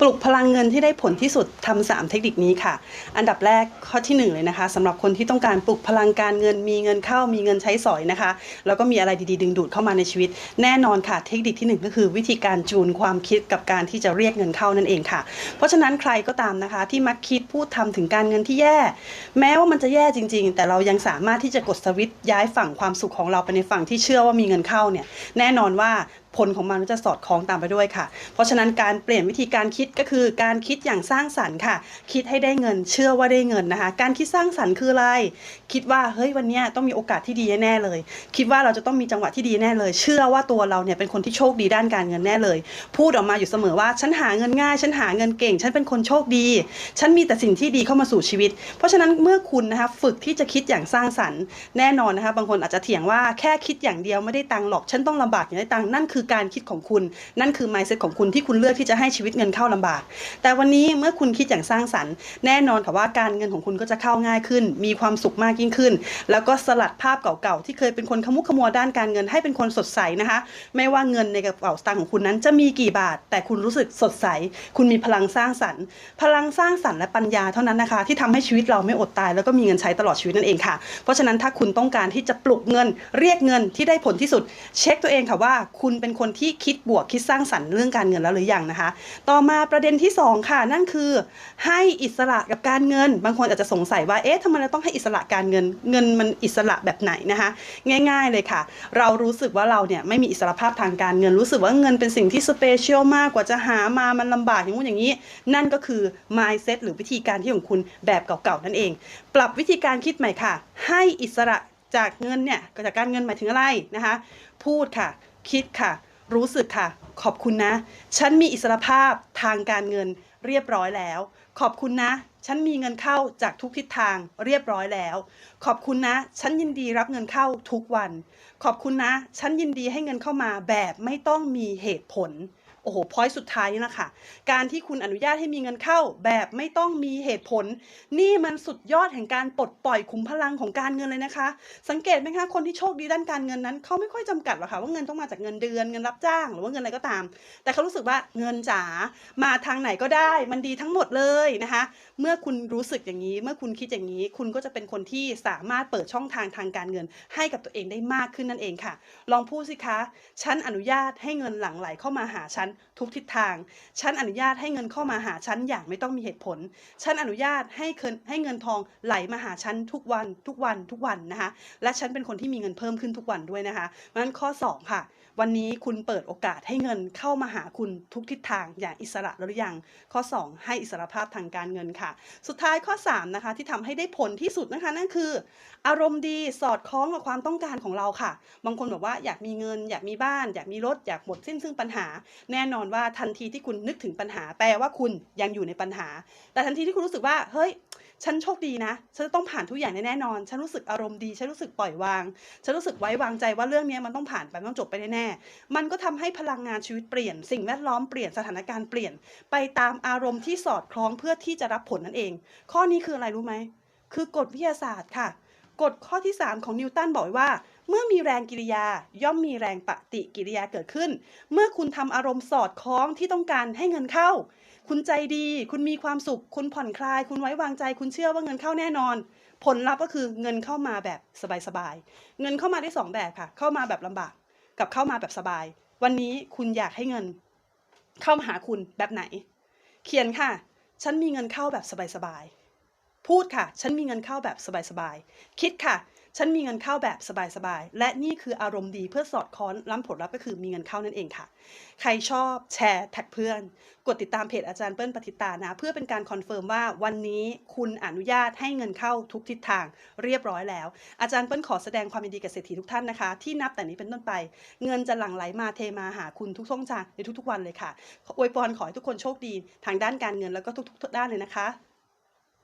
ปลุกพลังเงินที่ได้ผลที่สุดทำสามเทคนิคนี้ค่ะ อันดับแรกข้อที่หนึ่งเลยนะคะสำหรับคนที่ต้องการปลุกพลังการเงินมีเงินเข้ามีเงินใช้สอยนะคะ แล้วก็มีอะไรดีๆ ดึงดูดเข้ามาในชีวิต แน่นอนค่ะเทคนิคที่หนึ่งก็คือวิธีการจูนความคิดกับการที่จะเรียกเงินเข้านั่นเองค่ะ เพราะฉะนั้นใครก็ตามนะคะ ที่มักคิดพูดทำถึงการเงินที่แย่ แม้ว่ามันจะแย่จริง ๆ แต่เรายังสามารถที่จะกดสวิตช์ย้ายฝั่งความสุขของเราไปในฝั่งที่เชื่อว่ามีเงินเข้าเนี่ยแน่นอนว่า ผลของมันก็จะสอดคล้องตามไปด้วยค่ะ เพราะฉะนั้นการเปลี่ยนวิธีการคิดก็คือการคิดอย่างสร้างสรรค์ค่ะ คิดให้ได้เงินเชื่อว่าได้เงินนะคะ การคิดสร้างสรรค์คืออะไร คิดว่าเฮ้ยวันนี้ต้องมีโอกาสที่ดีแน่เลย คิดว่าเราจะต้องมีจังหวะที่ดีแน่เลย เชื่อว่าตัวเราเนี่ยเป็นคนที่โชคดีด้านการเงินแน่เลย พูดออกมาอยู่เสมอว่าฉันหาเงินง่ายฉันหาเงินเก่ง ฉันเป็นคนโชคดี ฉันมีแต่สิ่งที่ดีเข้ามาสู่ชีวิต เพราะฉะนั้นเมื่อคุณนะคะฝึกที่จะคิดอย่างสร้างสรรค์แน่นอนนะคะบางคนอาจจะเถียงว่าแค่คิดอย่างเดียวไม่ได้ตังหรอกฉันต้องลำบากอย่างได้ตังนั่นคือการคิดของคุณ นั่นคือ mindset ของคุณที่คุณเลือกที่จะให้ชีวิตเงินเข้าลำบาก แต่วันนี้เมื่อคุณคิดอย่างสร้างสรรค์ แน่นอนค่ะว่าการเงินของคุณก็จะเข้าง่ายขึ้น มีความสุขมากยิ่งขึ้น แล้วก็สลัดภาพเก่าๆที่เคยเป็นคนขมุขมัวด้านการเงินให้เป็นคนสดใสนะคะ ไม่ว่าเงินในกระเป๋าสตางค์ของคุณนั้นจะมีกี่บาท แต่คุณรู้สึกสดใส คุณมีพลังสร้างสรรค์ พลังสร้างสรรค์และปัญญาเท่านั้นนะคะ ที่ทำให้ชีวิตเราไม่อดตาย แล้วก็มีเงินใช้ตลอดชีวิตนั่นเองค่ะ เพราะฉะนั้นถ้าคุณต้องการที่จะปลุกเงิน เรียกเงินที่ได้ผลที่สุด เช็คตัวเองค่ะว่า คุณเป็นคนที่คิดบวกคิดสร้างสรรค์เรื่องการเงินแล้วหรือยังนะคะ ต่อมาประเด็นที่สองค่ะ นั่นคือ ให้อิสระกับการเงิน บางคนอาจจะสงสัยว่าเอ๊ะทำไมเราต้องให้อิสระการเงิน เงินมันอิสระแบบไหนนะคะ ง่าย ๆเลยค่ะ เรารู้สึกว่าเราเนี่ยไม่มีอิสระภาพทางการเงิน รู้สึกว่าเงินเป็นสิ่งที่สเปเชียลมากกว่าจะหามามันลำบากอย่างงู้นอย่างนี้ นั่นก็คือ mindset หรือวิธีการที่ของคุณแบบเก่าๆนั่นเอง ปรับวิธีการคิดใหม่ค่ะ ให้อิสระจากเงินเนี่ยจากการเงินหมายถึงอะไรนะคะ พูดค่ะ คิดค่ะ รู้สึกค่ะ ขอบคุณนะ ฉันมีอิสรภาพทางการเงินเรียบร้อยแล้ว ขอบคุณนะ ฉันมีเงินเข้าจากทุกทิศทางเรียบร้อยแล้ว ขอบคุณนะ ฉันยินดีรับเงินเข้าทุกวัน ขอบคุณนะ ฉันยินดีให้เงินเข้ามาแบบไม่ต้องมีเหตุผล โอ้โหพอยต์สุดท้ายนี่แหละค่ะ การที่คุณอนุญาตให้มีเงินเข้าแบบไม่ต้องมีเหตุผล นี่มันสุดยอดแห่งการปลดปล่อยขุมพลังของการเงินเลยนะคะ สังเกตไหมคะคนที่โชคดีด้านการเงินนั้นเขาไม่ค่อยจำกัดหรอกค่ะว่าเงินต้องมาจากเงินเดือนเงินรับจ้าง หรือว่าเงินอะไรก็ตาม แต่เขารู้สึกว่าเงินจ๋ามาทางไหนก็ได้ มันดีทั้งหมดเลยนะคะ เมื่อคุณรู้สึกอย่างนี้ เมื่อคุณคิดอย่างนี้ คุณก็จะเป็นคนที่สามารถเปิดช่องทางทางการเงิน ให้กับตัวเองได้มากขึ้นนั่นเองค่ะ ลองพูดสิคะฉันอนุญาตให้เงินหลั่งไหลเข้ามาหาฉันทุกทิศทาง ฉันอนุญาตให้เงินเข้ามาหาฉันอย่างไม่ต้องมีเหตุผล ฉันอนุญาตให้เงินให้เงินทองไหลมาหาฉันทุกวันทุกวันทุกวันนะคะ และฉันเป็นคนที่มีเงินเพิ่มขึ้นทุกวันด้วยนะคะเพราะนั้นข้อ 2 ค่ะ วันนี้คุณเปิดโอกาสให้เงินเข้ามาหาคุณทุกทิศทางอย่างอิสระหรือยัง ข้อ 2 ให้อิสรภาพทางการเงินค่ะ สุดท้ายข้อ 3 นะคะ ที่ทำให้ได้ผลที่สุดนะคะนั่นคือ อารมณ์ดีสอดคล้องกับความต้องการของเราค่ะ บางคนบอกว่าอยากมีเงิน อยากมีบ้าน อยากมีรถอยากหมดสิ้นซึ่งปัญหาแน่นอนว่าทันทีที่คุณนึกถึงปัญหา แปลว่าคุณยังอยู่ในปัญหา แต่ทันทีที่คุณรู้สึกว่า เฮ้ย ฉันโชคดีนะ ฉันจะต้องผ่านทุกอย่างแน่นอน ฉันรู้สึกอารมณ์ดี ฉันรู้สึกปล่อยวาง ฉันรู้สึกไว้วางใจว่าเรื่องนี้มันต้องผ่านไปมันต้องจบไปแน่ๆ มันก็ทำให้พลังงานชีวิตเปลี่ยน สิ่งแวดล้อมเปลี่ยน สถานการณ์เปลี่ยน ไปตามอารมณ์ที่สอดคล้องเพื่อที่จะรับผลนั่นเอง ข้อนี้คืออะไรรู้ไหม คือกฎวิทยาศาสตร์ค่ะ กฎข้อที่ 3 ของนิวตันบอกว่า เมื่อมีแรงกิริยาย่อมมีแรงปฏิกิริยาเกิดขึ้น เมื่อคุณทำอารมณ์สอดคล้องที่ต้องการให้เงินเข้า คุณใจดี คุณมีความสุข คุณผ่อนคลาย คุณไว้วางใจ คุณเชื่อว่าเงินเข้าแน่นอน ผลลัพธ์ก็คือเงินเข้ามาแบบสบายๆ เงินเข้ามาได้สองแบบค่ะ เข้ามาแบบลำบาก กับเข้ามาแบบสบาย วันนี้คุณอยากให้เงิน เข้ามาหาคุณแบบไหน เขียนค่ะ ฉันมีเงินเข้าแบบสบายๆ พูดค่ะ ฉันมีเงินเข้าแบบสบายๆ คิดค่ะ ฉันมีเงินเข้าแบบสบายๆ และนี่คืออารมณ์ดีเพื่อสอดคล้องล้ำผลลัพธ์ก็คือมีเงินเข้านั่นเองค่ะ ใครชอบแชร์แท็กเพื่อน กดติดตามเพจอาจารย์เปิ้ลปฏิตานะ เพื่อเป็นการคอนเฟิร์มว่าวันนี้คุณอนุญาตให้เงินเข้าทุกทิศทางเรียบร้อยแล้ว อาจารย์เปิ้ลขอแสดงความยินดีกับเศรษฐีทุกท่านนะคะ ที่นับแต่นี้เป็นต้นไป เงินจะหลั่งไหลมาเทมาหาคุณทุกช่องทางในทุกๆวันเลยค่ะอวยพรขอให้ทุกคนโชคดี ทางด้านการเงินแล้วก็ทุก ๆ ด้านเลยนะคะ